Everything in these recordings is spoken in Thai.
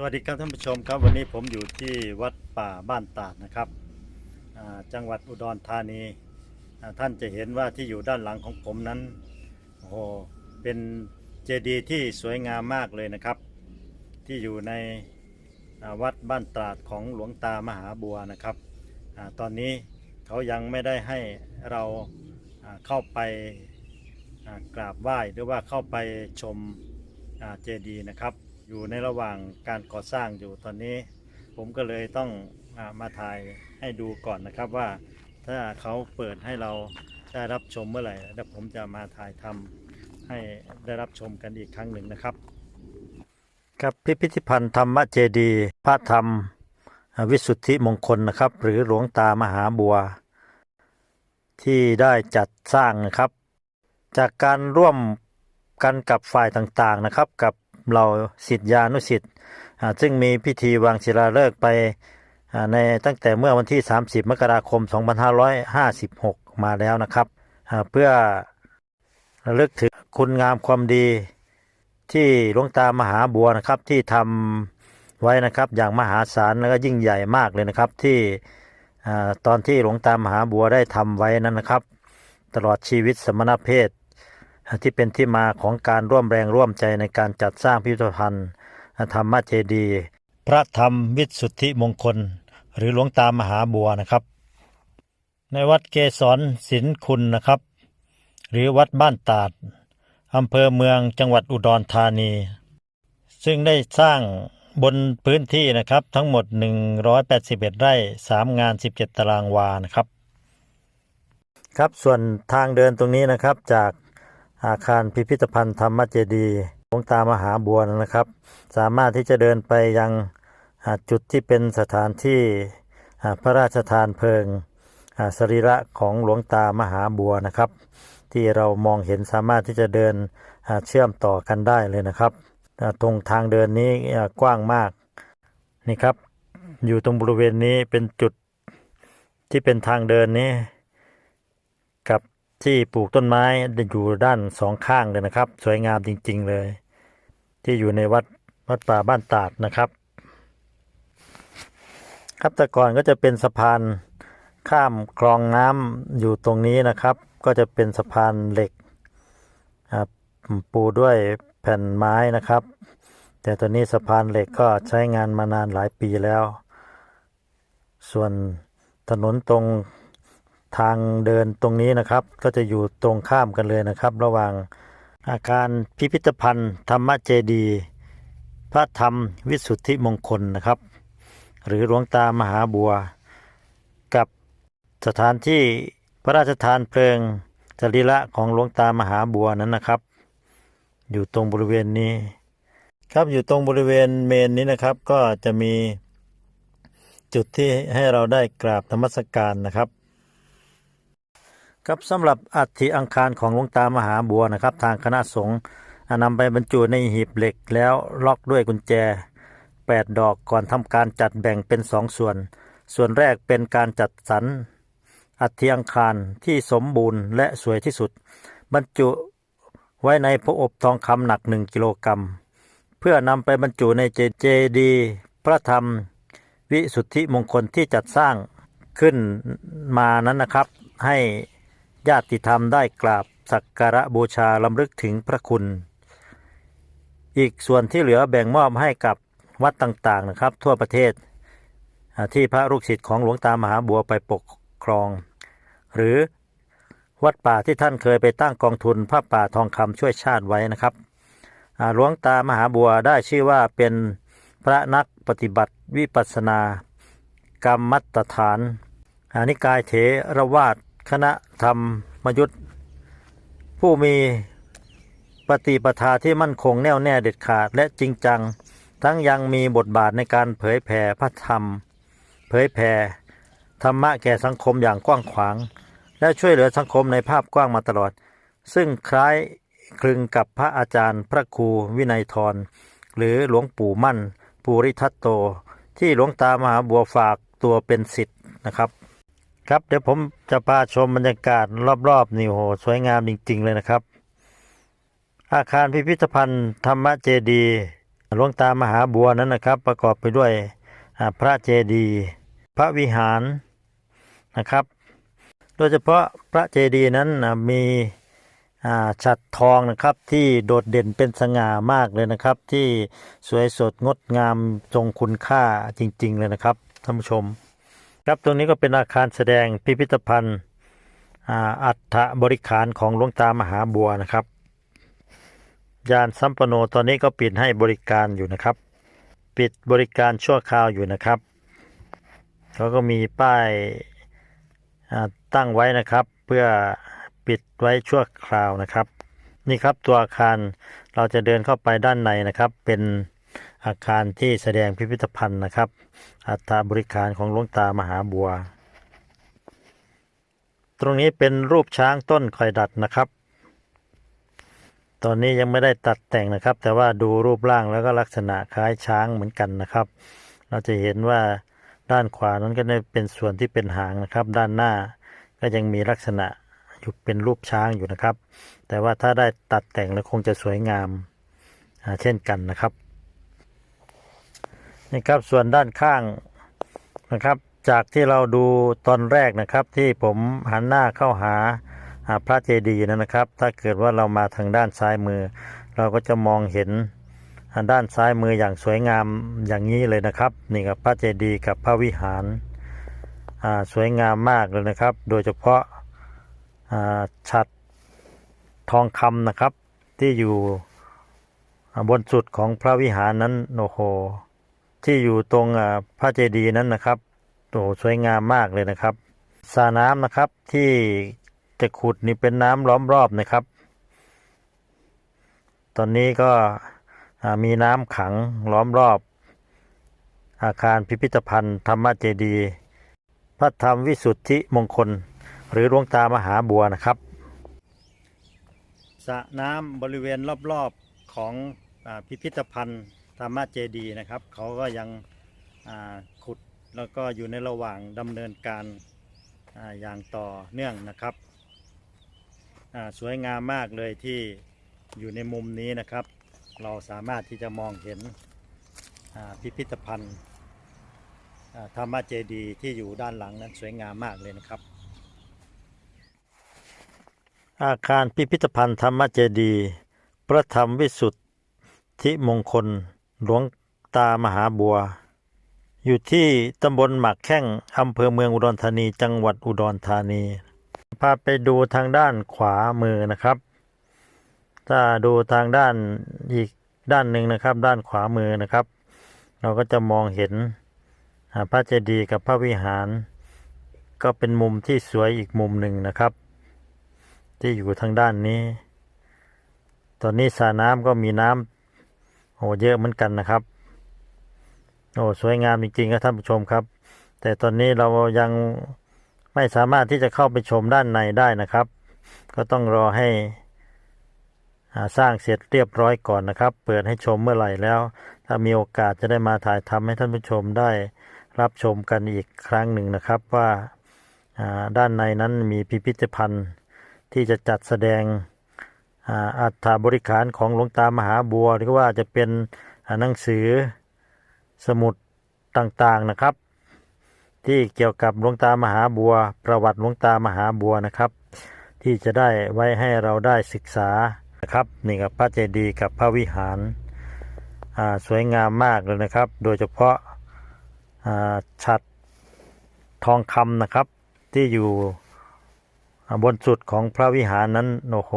สวัสดีครับท่านผู้ชมครับวันนี้ผมอยู่ที่วัดป่าบ้านตาดนะครับจังหวัดอุดรธานีท่านจะเห็นว่าที่อยู่ด้านหลังของผมนั้นโอ้โหเป็นเจดีย์ที่สวยงามมากเลยนะครับ ที่อยู่ในวัดบ้านตราดของหลวงตามหาบัวนะครับอตอนนี้เขายังไม่ได้ให้เราเข้าไปกราบไหว้หรือว่าเข้าไปชมเจดีย์นะครับ อยู่ในระหว่างการก่อสร้างอยู่ตอนนี้ ผมก็เลยต้องมาถ่ายให้ดูก่อนนะครับว่าถ้าเขาเปิดให้เราได้รับชมเมื่อไหร่แล้วผมจะมาถ่ายทำให้ได้รับชมกันอีกครั้งหนึ่งนะครับ ครับพิพิธภัณฑ์ธรรมเจดีพระธรรมวิสุทธิมงคลนะครับ หรือหลวงตามหาบัว ที่ได้จัดสร้างนะครับ จากการร่วมกันกับฝ่ายต่างๆนะครับ กับ เราสิทธิานุสิทธิ์ซึ่งมีพิธีวางศิลาฤกษ์ไปในตั้งแต่เมื่อวันที่ 30 มกราคม 2556 มาแล้วนะครับ เพื่อระลึกถึงคุณงามความดีที่หลวงตามหาบัวนะครับที่ทำไว้นะครับอย่างมหาศาลแล้วก็ยิ่งใหญ่มากเลยนะครับที่ตอนที่หลวงตามหาบัวได้ทำไว้นั้นนะครับ ตลอดชีวิตสมณเพศ ที่เป็นที่มาของการร่วมแรงร่วมใจในการจัดสร้างพิพิธภัณฑ์ ธรรมเจดีพระธรรมวิสุทธิมงคล หรือหลวงตามหาบัวนะครับ ในวัดเกศรศิลคุณนะครับ หรือวัดบ้านตาดอำเภอเมืองจังหวัดอุดรธานี ซึ่งได้สร้างบนพื้นที่นะครับทั้งหมด 181 ไร่ 3 งาน 17 ตารางวานะครับ ครับส่วนทางเดินตรงนี้นะครับจาก อาคารพิพิธภัณฑ์ธรรมเจดีหลวงตามหาบัวนะครับ สามารถที่จะเดินไปยังจุดที่เป็นสถานที่พระราชทานเพลิงสรีระของหลวงตามหาบัวนะครับ ที่เรามองเห็นสามารถที่จะเดินเชื่อมต่อกันได้เลยนะครับตรงทางเดินนี้กว้างมากนี่ครับ อยู่ตรงบริเวณนี้เป็นจุดที่เป็นทางเดินนี้ ที่ปลูกต้นไม้อยู่ด้านสองข้างเลยนะครับ สวยงามจริง ๆ เลย ที่อยู่ในวัดวัดป่าบ้านตาดนะครับ ครับแต่ก่อนก็จะเป็นสะพานข้ามคลองน้ำอยู่ตรงนี้นะครับ ก็จะเป็นสะพานเหล็กปูด้วยแผ่นไม้นะครับ แต่ตอนนี้สะพานเหล็กก็ใช้งานมานานหลายปีแล้ว ส่วนถนนตรง ทางเดินตรงนี้นะครับ ก็จะอยู่ตรงข้ามกันเลยนะครับ ระหว่างอาคารพิพิธภัณฑ์ธรรมเจดี พระธรรมวิสุทธิมงคลนะครับ หรือหลวงตามหาบัว กับสถานที่พระราชทานเพลิงจริละของหลวงตามหาบัวนั้นนะครับ อยู่ตรงบริเวณนี้ ครับอยู่ตรงบริเวณเมนนี้นะครับ ก็จะมีจุดที่ให้เราได้กราบธรรมสการนะครับ ครับสำหรับอัฐิอังคารของหลวงตามหาบัวนะครับ ทางคณะสงฆ์นำไปบรรจุในหีบเหล็กแล้วล็อกด้วยกุญแจ 8 ดอกก่อนทำการจัดแบ่งเป็นสองส่วน ส่วนแรกเป็นการจัดสรรอัฐิอังคารที่สมบูรณ์และสวยที่สุด บรรจุไว้ในพระอบทองคำหนัก 1 กิโลกรัม เพื่อนำไปบรรจุในเจดีพระธรรม วิสุทธิมงคลที่จัดสร้างขึ้นมานั้นนะครับให้ ญาติธรรมได้กราบสักการะบูชาลำลึกถึงพระคุณ อีกส่วนที่เหลือแบ่งมอบให้กับวัดต่างๆนะครับ ทั่วประเทศที่พระลูกศิษย์ของหลวงตามหาบัวไปปกครอง หรือวัดป่าที่ท่านเคยไปตั้งกองทุนพระป่าทองคำช่วยชาติไว้นะครับหลวงตามหาบัวได้ชื่อว่าเป็นพระนักปฏิบัติวิปัสสนากรรมมัตฐานอานิกายเถรวาท คณะธรรมยุทธผู้มีปฏิปทาที่มั่นคงแน่วแน่เด็ดขาดและจริงจัง ทั้งยังมีบทบาทในการเผยแผ่พระธรรม เผยแผ่ธรรมะแก่สังคมอย่างกว้างขวาง และช่วยเหลือสังคมในภาพกว้างมาตลอด ซึ่งคล้ายคลึงกับพระอาจารย์พระครูวินัยทร หรือหลวงปู่มั่น ปูริทัตโต ที่หลวงตามหาบัวฝากตัวเป็นสิทธิ์นะครับ ครับเดี๋ยวผมจะพาชมบรรยากาศรอบๆนี่โหสวยงามจริง ๆ เลยนะครับ อาคารพิพิธภัณฑ์ธรรมเจดีหลวงตามหาบัวนั้นนะครับ ประกอบไปด้วยพระเจดีพระวิหารนะครับ โดยเฉพาะพระเจดีนั้นมีฉัดทองนะครับที่โดดเด่นเป็นสง่ามากเลยนะครับ ที่สวยสดงดงามทรงคุณค่าจริง ๆ เลยนะครับท่านผู้ชม ครับตรงนี้ก็เป็นอาคารแสดงพิพิธภัณฑ์อัฐบริขารของหลวงตามหาบัวนะครับ ยานซัมปโนตอนนี้ก็ปิดให้บริการอยู่นะครับ ปิดบริการชั่วคราวอยู่นะครับเขาก็มีป้ายตั้งไว้นะครับ เพื่อปิดไว้ชั่วคราวนะครับ นี่ครับตัวอาคารเราจะเดินเข้าไปด้านในนะครับเป็น อาคารที่แสดงพิพิธภัณฑ์นะครับ อัฐบริขารของหลวงตามหาบัว ตรงนี้เป็นรูปช้างต้นคอยดัดนะครับ ตอนนี้ยังไม่ได้ตัดแต่งนะครับ แต่ว่าดูรูปร่างแล้วก็ลักษณะคล้ายช้างเหมือนกันนะครับ เราจะเห็นว่าด้านขวานั้นก็ได้เป็นส่วนที่เป็นหางนะครับ ด้านหน้าก็ยังมีลักษณะอยู่เป็นรูปช้างอยู่นะครับ แต่ว่าถ้าได้ตัดแต่งแล้วคงจะสวยงามเช่นกันนะครับ นี่ครับส่วนด้านข้างนะครับ จากที่เราดูตอนแรกนะครับ ที่ผมหันหน้าเข้าหาพระเจดีย์นะครับ ถ้าเกิดว่าเรามาทางด้านซ้ายมือ เราก็จะมองเห็นด้านซ้ายมืออย่างสวยงามอย่างนี้เลยนะครับ นี่กับพระเจดีย์กับพระวิหารสวยงามมากเลยนะครับ โดยเฉพาะฉัดทองคำนะครับที่อยู่บนสุดของพระวิหารนั้นโอ้โห ที่อยู่ตรงพระเจดีย์นั้นนะครับโอ้สวยงามมากเลยนะครับสระน้ำนะครับที่จะขุดนี่เป็นน้ำล้อมรอบนะครับ ตอนนี้ก็มีน้ำขังล้อมรอบ อาคารพิพิธภัณฑ์ธรรมเจดีย์พระธรรมวิสุทธิมงคล หรือหลวงตามหาบัวนะครับสระน้ำบริเวณรอบๆของอพิพิธภัณฑ์ ธรรมเจดีนะครับเขาก็ยังขุดแล้วก็อยู่ในระหว่างดำเนินการอาอย่างต่อเนื่องนะครับสวยงามมากเลยที่อยู่ในมุมนี้นะครับ เราสามารถที่จะมองเห็นพิพิธภัณฑ์ธรรมเจดีที่อยู่ด้านหลังนั้นสวยงามมากเลยนะครับ อาคารพิพิธภัณฑ์ธรรมเจดีย์พระธรรมวิสุทธิมงคล หลวงตามหาบัว อยู่ที่ตำบลหมักแข้งอำเภอเมืองอุดรธานี จังหวัดอุดรธานี พาไปดูทางด้านขวามือนะครับ ถ้าดูทางด้านอีกด้านหนึ่งนะครับ ด้านขวามือนะครับ เราก็จะมองเห็นพระเจดีย์กับพระวิหาร ก็เป็นมุมที่สวยอีกมุมหนึ่งนะครับ ที่อยู่ทางด้านนี้ ตอนนี้สระน้ำก็มีน้ำ โอ้เยอะเหมือนกันนะครับ โอ้สวยงามจริงๆครับท่านผู้ชมครับ แต่ตอนนี้เรายังไม่สามารถที่จะเข้าไปชมด้านในได้นะครับ ก็ต้องรอให้สร้างเสร็จเรียบร้อยก่อนนะครับ เปิดให้ชมเมื่อไหร่แล้ว ถ้ามีโอกาสจะได้มาถ่ายทำให้ท่านผู้ชมได้รับชมกันอีกครั้งหนึ่งนะครับว่าด้านในนั้นมีพิพิธภัณฑ์ที่จะจัดแสดง อัฐบริขารของหลวงตามหาบัวหรือว่าจะเป็นหนังสือสมุดต่างๆนะครับ ที่เกี่ยวกับหลวงตามหาบัว ประวัติหลวงตามหาบัวนะครับ ที่จะได้ไว้ให้เราได้ศึกษานะครับนี่กับพระเจดีย์กับพระวิหารสวยงามมากเลยนะครับ โดยเฉพาะอาฉัดทองคำนะครับที่อยู่บนสุดของพระวิหารนั้นโอ้โห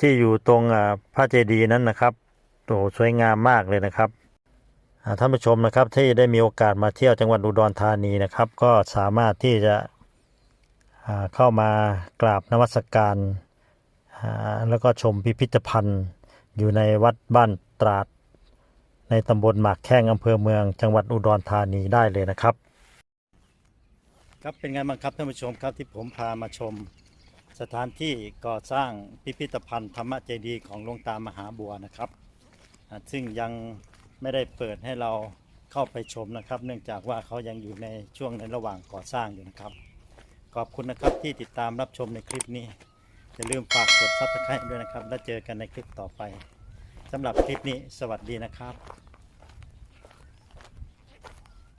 ที่อยู่ตรงพระเจดีย์นั้นนะครับโอ้สวยงามมากเลยนะครับท่านผู้ชมนะครับที่ได้มีโอกาสมาเที่ยวจังหวัดอุดรธานีนะครับ ก็สามารถที่จะเข้ามากราบนมัสการ แล้วก็ชมพิพิธภัณฑ์ อยู่ในวัดบ้านตราด ในตำบลหมากแข้งอำเภอเมือง จังหวัดอุดรธานีได้เลยนะครับ ครับเป็นไงบ้างครับท่านผู้ชมครับที่ผมพามาชม สถานที่ก่อสร้างพิพิธภัณฑ์ธรรมเจดีย์ของหลวงตามหาบัวนะครับ ซึ่งยังไม่ได้เปิดให้เราเข้าไปชมนะครับ เนื่องจากว่าเขายังอยู่ในช่วงในระหว่างก่อสร้างอยู่นะครับ ขอบคุณนะครับที่ติดตามรับชมในคลิปนี้อย่าลืมฝากกดซับสไครต์ด้วยนะครับ แล้วเจอกันในคลิปต่อไปสำหรับคลิปนี้สวัสดีนะครับ